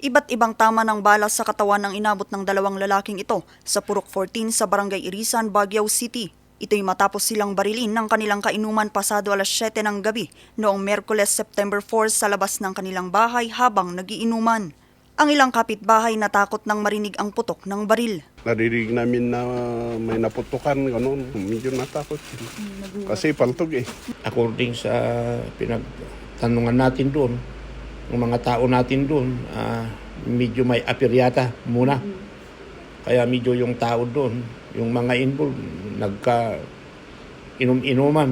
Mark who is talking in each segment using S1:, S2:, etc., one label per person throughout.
S1: Iba't ibang tama ng bala sa katawan ang inabot ng dalawang lalaking ito sa Purok 14 sa Barangay Irisan, Baguio City. Ito'y matapos silang barilin ng kanilang kainuman pasado alas 7 ng gabi noong Merkules September 4 sa labas ng kanilang bahay habang nagiinuman. Ang ilang kapitbahay natakot nang marinig ang putok ng baril.
S2: Naririnig namin na may naputukan, gano'n. Medyo natakot. Kasi paltog eh.
S3: according sa pinagtanungan natin doon, ng mga tao natin doon, ah, medyo may apiryata muna. Kaya medyo yung tao doon, yung mga involved, nagka inom-inuman.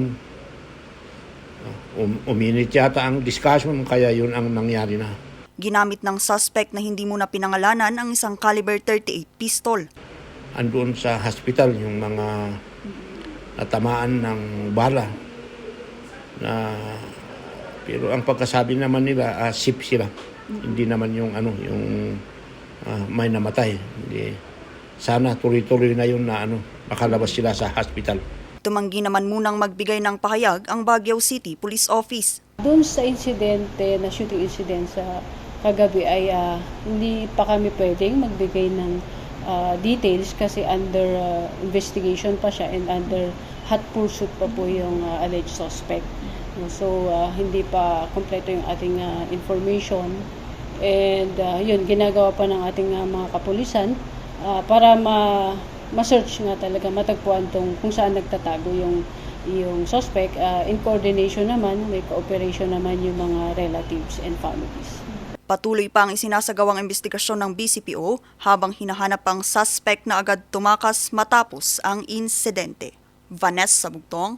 S3: Ah, Um, uminit yata ang discussion, kaya yun ang nangyari na.
S1: Ginamit ng suspect na hindi muna pinangalanan ang isang caliber 38 pistol.
S3: Andoon sa hospital yung mga natamaan ng bala. Na, pero ang pagkasabi naman nila, ah, sip sila. Hindi naman yung ano, yung ah, may namatay. Hindi. Sana tuloy-tuloy na yun na ano, makalabas sila sa hospital.
S1: Tumanggi naman munang magbigay ng pahayag ang Baguio City Police Office.
S4: Doon sa insidente, na shooting incident sa kagabi ay ah, hindi pa kami pwedeng magbigay ng ah, details kasi under ah, investigation pa siya and under hot pursuit pa po yung ah, alleged suspect. So ah, hindi pa kompleto yung ating ah, information and ah, yun ginagawa pa ng ating ah, mga kapulisan ah, para ma ma-search nga talaga matagpuan tong kung saan nagtatago yung yung suspect Ah, in coordination naman may cooperation naman yung mga relatives and families.
S1: Patuloy pa ang isinasagawang investigasyon ng BCPO habang hinahanap ang suspect na agad tumakas matapos ang insidente. Vanessa Bugtong